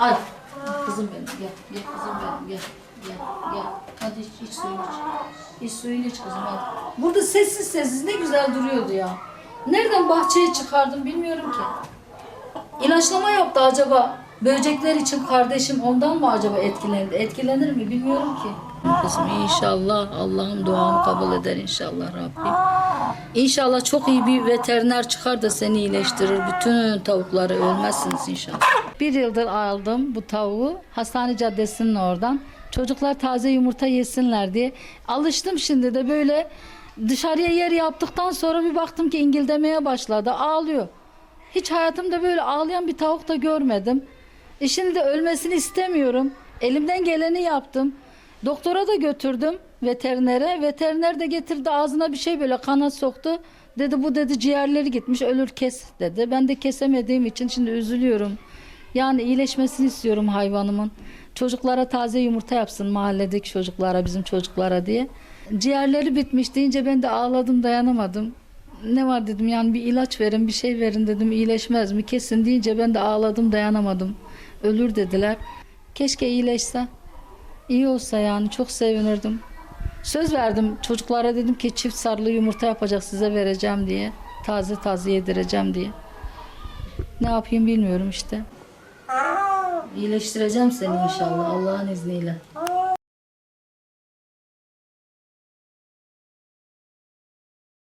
Ay kızım benim gel gel kızım benim gel gel gel. Hadi iç, iç suyunu iç. İç suyunu iç kızım hadi. Burada sessiz sessiz ne güzel duruyordu ya. Nereden bahçeye çıkardım bilmiyorum ki. İlaçlama yaptı acaba. Böcekler için kardeşim ondan mı acaba etkilendi? Etkilenir mi bilmiyorum ki. Kızım inşallah Allah'ım duamı kabul eder inşallah Rabbim. İnşallah çok iyi bir veteriner çıkar da seni iyileştirir. Bütün tavukları ölmezsiniz inşallah. Bir yıldır aldım bu tavuğu hastane caddesinin oradan. Çocuklar taze yumurta yesinler diye. Alıştım şimdi de böyle dışarıya yer yaptıktan sonra bir baktım ki ingildemeye başladı. Ağlıyor. Hiç hayatımda böyle ağlayan bir tavuk da görmedim. E şimdi de ölmesini istemiyorum. Elimden geleni yaptım. Doktora da götürdüm veterinere. Veteriner de getirdi ağzına bir şey böyle kana soktu. Dedi bu dedi ciğerleri gitmiş ölür kes dedi. Ben de kesemediğim için şimdi üzülüyorum. Yani iyileşmesini istiyorum hayvanımın. Çocuklara taze yumurta yapsın mahalledeki çocuklara bizim çocuklara diye. Ciğerleri bitmiş deyince ben de ağladım dayanamadım. Ne var dedim yani bir ilaç verin bir şey verin dedim iyileşmez mi kesin deyince ben de ağladım dayanamadım. Ölür dediler. Keşke iyileşse. İyi olsa yani çok sevinirdim. Söz verdim çocuklara dedim ki çift sarılı yumurta yapacak size vereceğim diye. Taze taze yedireceğim diye. Ne yapayım bilmiyorum işte. İyileştireceğim seni inşallah Allah'ın izniyle.